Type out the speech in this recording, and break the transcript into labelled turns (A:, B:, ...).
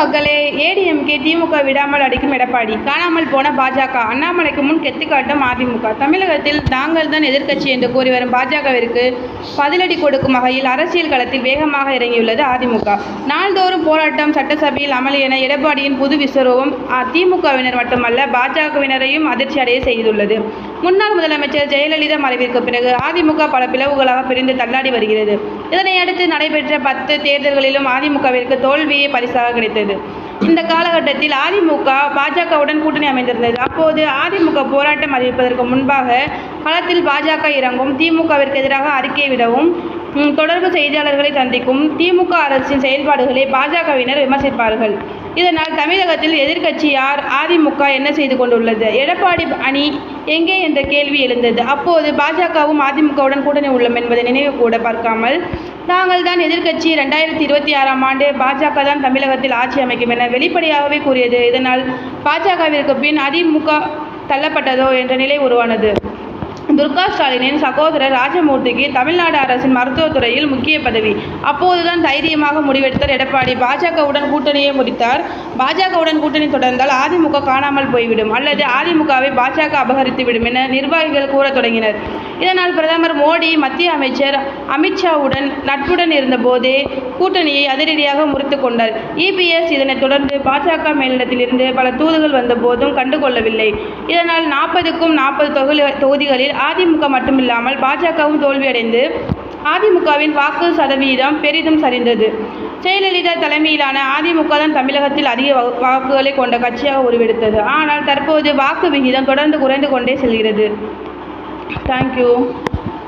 A: மக்களே ஏடிஎம்கே திமுக விடாமல் அடிக்கும் எடப்பாடி. காணாமல் போன பாஜக. அண்ணாமலைக்கு முன் கெத்துக்காட்டும் அதிமுக. தமிழகத்தில் தாங்கள் தான் எதிர்க்கட்சி என்று கூறி வரும் பாஜகவிற்கு பதிலடி கொடுக்கும் வகையில் அரசியல் களத்தில் வேகமாக இறங்கியுள்ளது அதிமுக. நாள்தோறும் போராட்டம் சட்டசபையில் அமளி என எடப்பாடியின் புது விஸ்வரூபம் திமுகவினர் மட்டுமல்ல பாஜகவினரையும் அதிர்ச்சி அடைய செய்துள்ளது. முன்னாள் முதலமைச்சர் ஜெயலலிதா மறைவிற்கு பிறகு அதிமுக பல பிளவுகளாக பிரிந்து தள்ளாடி வருகிறது. இதனையடுத்து நடைபெற்ற பத்து தேர்தல்களிலும் அதிமுகவிற்கு தோல்வியே பரிசாக கிடைத்தது. இந்த காலகட்டத்தில் அதிமுக பாஜகவுடன் கூட்டணி அமைந்திருந்தது. அப்போது அதிமுக போராட்டம் அறிவிப்பதற்கு முன்பாக களத்தில் பாஜக இறங்கும் திமுகவிற்கு எதிராக அறிக்கை விடவும் தொடர்பு செய்தியாளர்களை சந்திக்கும் திமுக அரசின் செயல்பாடுகளை பாஜகவினர் விமர்சிப்பார்கள். இதனால் தமிழகத்தில் எதிர்க்கட்சி யார் அதிமுக என்ன செய்து கொண்டுள்ளது? எடப்பாடி அணி எங்கே என்ற கேள்வி எழுந்தது. அப்போது பாஜகவும் அதிமுகவுடன் கூட்டணி உள்ளோம் என்பதை நினைவு கூட பார்க்காமல் தாங்கள் தான் எதிர்க்கட்சி ரெண்டாயிரத்தி இருபத்தி ஆறாம் ஆண்டு பாஜக தான் தமிழகத்தில் ஆட்சி அமைக்கும் என வெளிப்படையாகவே கூறியது. இதனால் பாஜகவிற்கு பின் அதிமுக தள்ளப்பட்டதோ என்ற நிலை உருவானது. துர்கா ஸ்டாலினின் சகோதரர் ராஜமூர்த்திக்கு தமிழ்நாடு அரசின் மருத்துவத்துறையில் முக்கிய பதவி. அப்போதுதான் தைரியமாக முடிவெடுத்தார் எடப்பாடி. பாஜகவுடன் கூட்டணியை முடித்தார். பாஜகவுடன் கூட்டணி தொடர்ந்தால் அதிமுக காணாமல் போய்விடும். அல்லது அதிமுகவை பாஜக அபகரித்துவிடும் என நிர்வாகிகள் கூற தொடங்கினர். இதனால் பிரதமர் மோடி மத்திய அமைச்சர் அமித்ஷாவுடன் நட்புடன் இருந்தபோதே கூட்டணியை அதிரடியாக முறித்து கொண்டார். இபிஎஸ் இதனைத் தொடர்ந்து பாஜக மேலிடத்திலிருந்து பல தூதுகள் வந்தபோதும் கண்டுகொள்ளவில்லை. இதனால் நாற்பதுக்கும் நாற்பது தொகுதி தொகுதிகளில் அதிமுக மட்டுமில்லாமல் பாஜகவும் தோல்வியடைந்து அதிமுகவின் வாக்கு சதவீதம் பெரிதும் சரிந்தது. ஜெயலலிதா தலைமையிலான அதிமுக தான் தமிழகத்தில் அதிக வாக்குகளை கொண்ட கட்சியாக உருவெடுத்தது. ஆனால் தற்போது வாக்கு விகிதம் தொடர்ந்து குறைந்து கொண்டே செல்கிறது. தேங்க்யூ